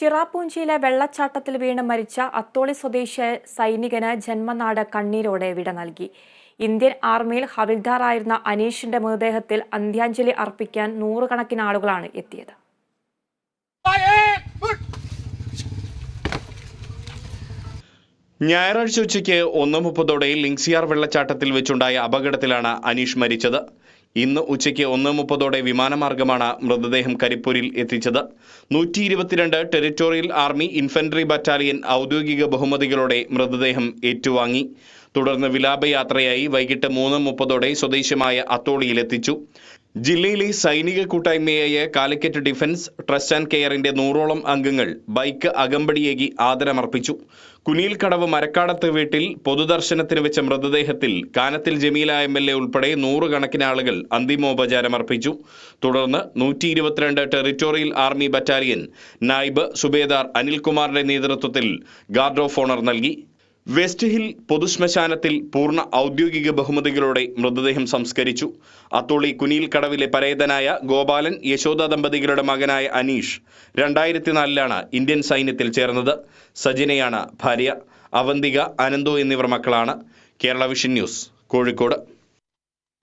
ചിറാപ്പൂഞ്ചിയിലെ വെള്ളച്ചാട്ടത്തിൽ വീണ് മരിച്ച അത്തോളി സ്വദേശിയായ സൈനികന് ജന്മനാട് കണ്ണീരോടെ വിട നൽകി. ഇന്ത്യൻ ആർമിയിൽ ഹവിൽദാറായിരുന്ന അനീഷിന്റെ മൃതദേഹത്തിൽ അന്ത്യാഞ്ജലി അർപ്പിക്കാൻ നൂറുകണക്കിന് ആളുകളാണ് എത്തിയത്. ഞായറാഴ്ച ഉച്ചയ്ക്ക് ഒന്ന് മുപ്പതോടെ ലിങ്സിയാർ വെള്ളച്ചാട്ടത്തിൽ വെച്ചുണ്ടായ അപകടത്തിലാണ് അനീഷ് മരിച്ചത്. ഇന്ന് ഉച്ചയ്ക്ക് ഒന്ന് മുപ്പതോടെ വിമാനമാർഗമാണ് മൃതദേഹം കരിപ്പൂരിൽ എത്തിച്ചത്. നൂറ്റി ഇരുപത്തിരണ്ട് ടെറിറ്റോറിയൽ ആർമി ഇൻഫൻട്രി ബറ്റാലിയൻ ഔദ്യോഗിക ബഹുമതികളോടെ മൃതദേഹം ഏറ്റുവാങ്ങി. തുടർന്ന് വിലാപയാത്രയായി വൈകിട്ട് മൂന്ന് മുപ്പതോടെ സ്വദേശമായ അത്തോളിയിലെത്തിച്ചു ജില്ലയിലെ സൈനിക കൂട്ടായ്മയായ കാലിക്കറ്റ് ഡിഫൻസ് ട്രസ്റ്റ് ആൻഡ് കെയറിന്റെ നൂറോളം അംഗങ്ങൾ ബൈക്ക് അകമ്പടിയേകി ആദരമർപ്പിച്ചു. കുനിയിൽക്കടവ് മരക്കാടത്ത് വീട്ടിൽ പൊതുദർശനത്തിന് വെച്ച മൃതദേഹത്തിൽ Kanathil Jameela M L A ഉൾപ്പെടെ നൂറുകണക്കിന് ആളുകൾ അന്തിമോപചാരമർപ്പിച്ചു. തുടർന്ന് നൂറ്റി ഇരുപത്തിരണ്ട് territorial army battalion Naib Subedar അനിൽകുമാറിന്റെ നേതൃത്വത്തിൽ ഗാർഡ് ഓഫ് ഓണർ നൽകി. വെസ്റ്റ് ഹിൽ പൊതുശ്മശാനത്തിൽ പൂർണ ഔദ്യോഗിക ബഹുമതികളോടെ മൃതദേഹം സംസ്കരിച്ചു. അത്തോളി കുനിയിൽ കടവിലെ പരേതനായ ഗോപാലൻ യശോദ ദമ്പതികളുടെ മകനായ അനീഷ് രണ്ടായിരത്തി നാലിലാണ് ഇന്ത്യൻ സൈന്യത്തിൽ ചേർന്നത്. സജിനയാണ് ഭാര്യ അവന്തിക അനന്തു എന്നിവർ മക്കളാണ്. Kerala vision news Kozhikode.